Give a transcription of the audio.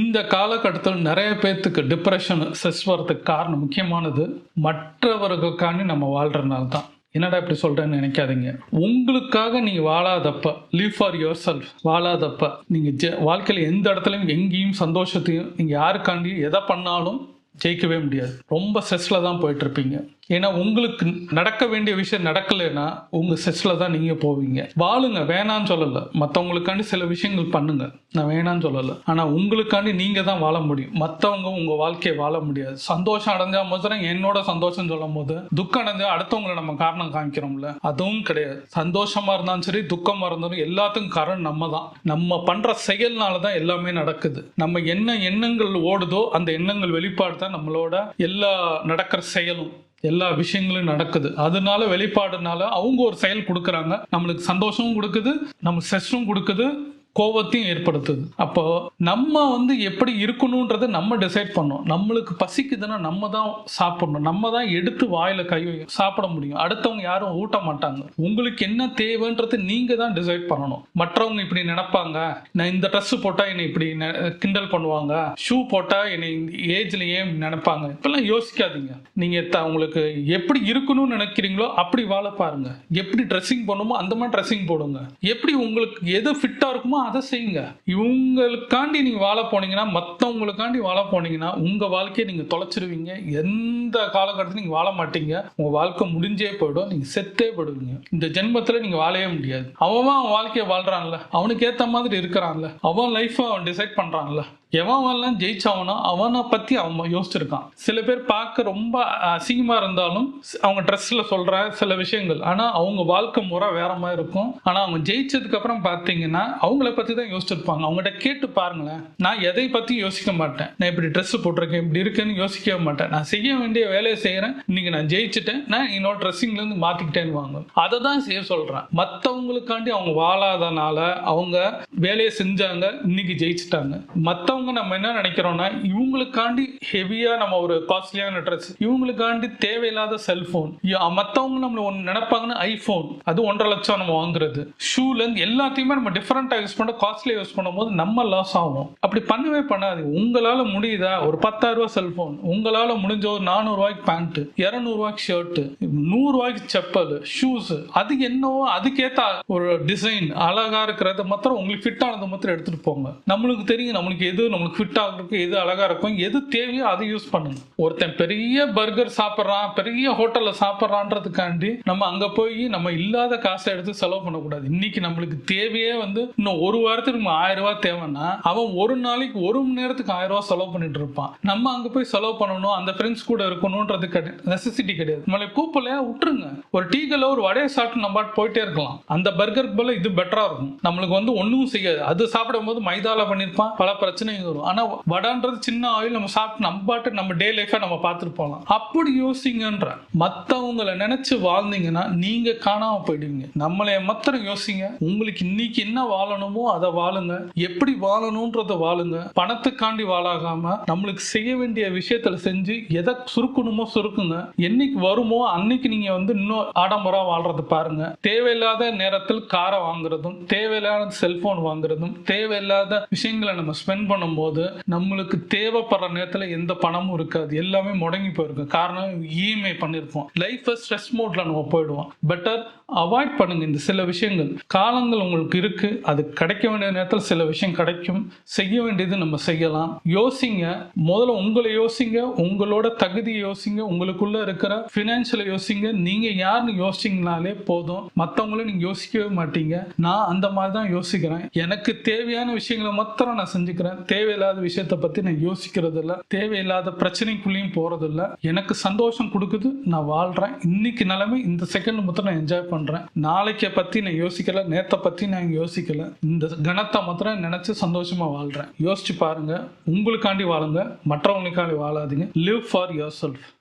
இந்த காலகட்டத்தில் நிறைய பேர்த்துக்கு டிப்ரெஷன் ஸ்ட்ரெஸ் வரதுக்கு காரணம் முக்கியமானது மற்றவர்களுக்காண்டி நம்ம வாழ்கிறனால தான். என்னடா இப்படி சொல்கிறேன்னு நினைக்காதீங்க. உங்களுக்காக நீங்கள் வாழாதப்ப லீவ் ஃபார் யுவர் செல்ஃப் வாழாதப்ப நீங்கள் ஜெ வாழ்க்கையில் எந்த இடத்துலையும் எங்கேயும் சந்தோஷத்தையும் நீங்கள் யாருக்காண்டி எதை பண்ணாலும் ஜெயிக்கவே முடியாது. ரொம்ப ஸ்ட்ரெஸ்ஸில் தான் போயிட்டுருப்பீங்க ஏன்னா உங்களுக்கு நடக்க வேண்டிய விஷயம் நடக்கலைன்னா உங்க செஸ்ஸில் தான் நீங்க போவீங்க. வாழுங்க வேணான்னு சொல்லலை. மற்றவங்களுக்காண்டி சில விஷயங்கள் பண்ணுங்க. நான் வேணான்னு சொல்லலை. ஆனா உங்களுக்காண்டி நீங்க தான் வாழ முடியும். மற்றவங்க உங்க வாழ்க்கையை வாழ முடியாது. சந்தோஷம் அடைஞ்சா மோசரம் என்னோட சந்தோஷம் சொல்லும் போது துக்கம் அடைஞ்சா அடுத்தவங்களை நம்ம காரணம் காமிக்கிறோம்ல. அதுவும் கிடையாது. சந்தோஷமா இருந்தாலும் சரி துக்கமா இருந்தாலும் எல்லாத்துக்கும் காரணம் நம்ம தான். நம்ம பண்ற செயல்னால தான் எல்லாமே நடக்குது. நம்ம என்ன எண்ணங்கள் ஓடுதோ அந்த எண்ணங்கள் வெளிப்பாடு தான் நம்மளோட எல்லா நடக்கிற செயலும். எல்லா விஷயங்களும் நடக்குது. அதனால வெளிப்பாடுனால அவங்க ஒரு செயல் கொடுக்குறாங்க. நம்மளுக்கு சந்தோஷமும் கொடுக்குது. நம்ம ஸ்ட்ரெஸ்ஸும் கொடுக்குது. கோபத்தையும் ஏற்படுத்துது. அப்போ நம்ம வந்து எப்படி இருக்கணுன்றதை நம்ம டிசைட் பண்ணோம் நம்மளுக்கு பசிக்குதுன்னா நம்ம தான் சாப்பிடணும். நம்ம தான் எடுத்து வாயில கை சாப்பிட முடியும். அடுத்தவங்க யாரும் ஊட்ட மாட்டாங்க. உங்களுக்கு என்ன தேவைன்றது நீங்க தான் டிசைட் பண்ணணும். மற்றவங்க இப்படி நினைப்பாங்க. நான் இந்த ட்ரெஸ் போட்டா என்னை இப்படி நெ- கிண்டல் பண்ணுவாங்க. ஷூ போட்டா என்னை இந்த ஏஜ்ல ஏன் நினைப்பாங்க? இப்பெல்லாம் யோசிக்காதீங்க. நீங்க த- உங்களுக்கு எப்படி இருக்கணும்னு நினைக்கிறீங்களோ அப்படி வாழ பாருங்க. எப்படி ட்ரெஸ்ஸிங் பண்ணுமோ அந்த மாதிரி ட்ரெஸ்ஸிங் போடுங்க. எப்படி உங்களுக்கு எது ஃபிட்டா இருக்குமோ அதை செய்யுங்க. இவங்களுக்காண்டி நீங்கள் வாழ போனீங்கன்னா மற்றவங்களுக்காண்டி வாழ போனீங்கன்னா உங்கள் வாழ்க்கையை நீங்கள் தொலைச்சிருவீங்க. எந்த காலகட்டத்தில் நீங்கள் வாழ மாட்டீங்க. உங்கள் வாழ்க்கை முடிஞ்சே போயிடும். நீங்கள் செத்தே போயிடுவீங்க. இந்த ஜென்மத்தில் நீங்கள் வாழவே முடியாது. அவன் அவன் வாழ்க்கையை வாழ்கிறான்ல அவனுக்கு ஏற்ற மாதிரி இருக்கிறான்ல. அவன் லைஃப்பை அவன் டிசைட் பண்ணுறான்ல எவன் அவன்லாம் ஜெயிச்சவனோ அவனை பத்தி அவன் யோசிச்சிருக்கான். சில பேர் பார்க்க ரொம்ப அசிங்கமா இருந்தாலும் அவங்க ட்ரெஸ்ல சொல்ற சில விஷயங்கள். ஆனா அவங்க வாழ்க்கை முறை வேற மாதிரி இருக்கும். ஆனா அவங்க ஜெயிச்சதுக்கு அப்புறம் பார்த்தீங்கன்னா அவங்கள பத்தி தான் யோசிச்சிருப்பாங்க. அவங்ககிட்ட கேட்டு பாருங்களேன். நான் எதை பத்தி யோசிக்க மாட்டேன். நான் இப்படி ட்ரெஸ் போட்டிருக்கேன் இப்படி இருக்கேன்னு யோசிக்கவே மாட்டேன். நான் செய்ய வேண்டிய வேலையை செய்யறேன் இன்னைக்கு நான் ஜெயிச்சிட்டேன். நான் என்னோட ட்ரெஸ்ஸிங்ல இருந்து மாத்திக்கிட்டேன்னு வாங்க. அதை தான் செய்ய சொல்றேன். மற்றவங்களுக்காண்டி அவங்க வாழாதனால அவங்க வேலையை செஞ்சாங்க இன்னைக்கு ஜெயிச்சிட்டாங்க. மற்றவங்க நம்ம என்ன நினைக்கிறோம்னா இவங்களுக்காண்டி ஹெவியா நம்ம ஒரு காஸ்ட்லியான ட்ரெஸ் இவங்களுக்காண்டி தேவையில்லாத செல்போன் மற்றவங்க நம்மள ஒன்று நினைப்பாங்கன்னா ஐஃபோன் அது ஒன்றரை லட்சம் நம்ம வாங்குறது. ஷூல இருந்து எல்லாத்தையுமே நம்ம டிஃப்ரெண்டா யூஸ் பண்ண காஸ்ட்லியா யூஸ் பண்ணும்போது நம்ம லாஸ் ஆகும் அப்படி பண்ணவே பண்ணாது உங்களால முடியுதா? ஒரு பத்தாயிரம் ரூபாய் செல்போன் உங்களால முடிஞ்ச ஒரு நானூறு ரூபாய்க்கு பேண்ட் இருநூறு ரூபாய்க்கு ஷர்ட் நூறு ரூபாய்க்கு செப்பல் ஷூஸ் அது என்னவோ அதுக்கேத்த ஒரு டிசைன் அழகா இருக்கிறது மாத்திரம் உங்களுக்கு ஃபிட் ஆனது மாத்திரம் எடுத்துட்டு போங்க. நம்மளுக்கு தெரியும் நம்மளுக்கு எது நம்மளுக்கு ஃபிட் ஆகுறதுக்கு எது அழகா இருக்கும். எது தேவையோ அதை யூஸ் பண்ணணும் ஒருத்தன் பெரிய பர்கர் சாப்பிட்றான் பெரிய ஹோட்டல்ல சாப்பிட்றான்றதுக்காண்டி நம்ம அங்க போய் நம்ம இல்லாத காசை எடுத்து செலவு பண்ணக்கூடாது. இன்னைக்கு நம்மளுக்கு தேவையே வந்து இன்னும் ஒரு வாரத்துக்கு நம்ம ஆயிரம் ரூபா தேவைன்னா அவன் ஒரு நாளைக்கு ஒரு மணி நேரத்துக்கு ஆயிரம் ரூபாய் செலவு பண்ணிட்டு இருப்பான். நம்ம அங்க போய் செலவு பண்ணணும் அந்த ஃப்ரெண்ட்ஸ் கூட இருக்கணும்ன்றது கிடையாது நெசசிட்டி கிடையாது. நம்மளை கூப்பிடலையா விட்டுருங்க. ஒரு டீ கல்ல ஒரு வடையை சாப்பிட்டு நம்ம பாட்டு போயிட்டே இருக்கலாம். அந்த பர்கருக்கு போல இது பெட்டரா இருக்கும். நம்மளுக்கு வந்து ஒன்றும் செய்யாது. அது சாப்பிடும்போது மைதால பண்ணிருப்பான். பல பிரச்சனைகள் வரும். ஆனால் வடான்றது சின்ன ஆயில் நம்ம சாப்பிட்டு நம்ம பாட்டு நம்ம டே லைஃபை நம்ம பார்த்துட்டு போகலாம். அப்படி யோசிங்கன்ற. மத்தவங்களை நினைச்சு வாழ்ந்தீங்கன்னா நீங்க காணாம போயிடுவீங்க. நம்மளை மாத்திரம் யோசிங்க. உங்களுக்கு இன்னைக்கு என்ன வாழணுமோ அதை வாழுங்க. எப்படி வாழணுன்றத வாழுங்க. பணத்துக்காண்டி வாழாகாம நம்மளுக்கு செய்ய வேண்டிய விஷயத்துல செஞ்சு எதை சுருக்கணுமோ சுருக்குங்க. என்னைக்கு வருமோ அன்னைக்கு நீங்க வந்து இன்னும் ஆடம்பரம் வாழ்றத பாருங்க. தேவையில்லாத நேரத்தில் காரை வாங்குறதும் தேவையில்லாத செல்போன் வாங்குறதும் தேவையில்லாத விஷயங்களை நம்ம ஸ்பெண்ட் பண்ண பண்ணும்போது நம்மளுக்கு தேவைப்படுற நேரத்துல எந்த பணமும் இருக்காது. எல்லாமே முடங்கி போயிருக்கும். காரணம் இஎம்ஐ பண்ணிருப்போம். லைஃப் ஸ்ட்ரெஸ் மோட்ல நம்ம போயிடுவோம். பெட்டர் அவாய்ட் பண்ணுங்க இந்த சில விஷயங்கள். காலங்கள் உங்களுக்கு இருக்கு. அது கிடைக்க வேண்டிய நேரத்தில் சில விஷயம் கிடைக்கும். செய்ய வேண்டியது நம்ம செய்யலாம். யோசிங்க. முதல்ல உங்களை யோசிங்க. உங்களோட தகுதியை யோசிங்க. உங்களுக்குள்ள இருக்கிற ஃபினான்ஷியலை யோசிங்க. நீங்க யாருன்னு யோசிச்சிங்கனாலே போதும். மற்றவங்களும் நீங்க யோசிக்கவே மாட்டீங்க. நான் அந்த மாதிரி தான் யோசிக்கிறேன். எனக்கு தேவையான விஷயங்களை மாத்திரம் நான் செஞ்சுக்கிறேன். தேவையில்லாத விஷயத்தை பத்தி நான் யோசிக்கிறது இல்ல தேவையில்லாத பிரச்சனைக்குள்ளேயும் போறது இல்ல எனக்கு சந்தோஷம் கொடுக்குது. நான் வாழ்றேன். இன்னைக்கு நிலைமை இந்த செகண்ட் மாத்திரம் நான் என்ஜாய் பண்றேன். நாளைக்க பத்தி நான் யோசிக்கல. நேத்தை பத்தி நான் யோசிக்கல. இந்த கணத்தை மாத்திரம் நினைச்சு சந்தோஷமா வாழ்றேன். யோசிச்சு பாருங்க. உங்களுக்காண்டி வாழுங்க. மற்றவங்களுக்காண்டி வாழாதீங்க. Live for yourself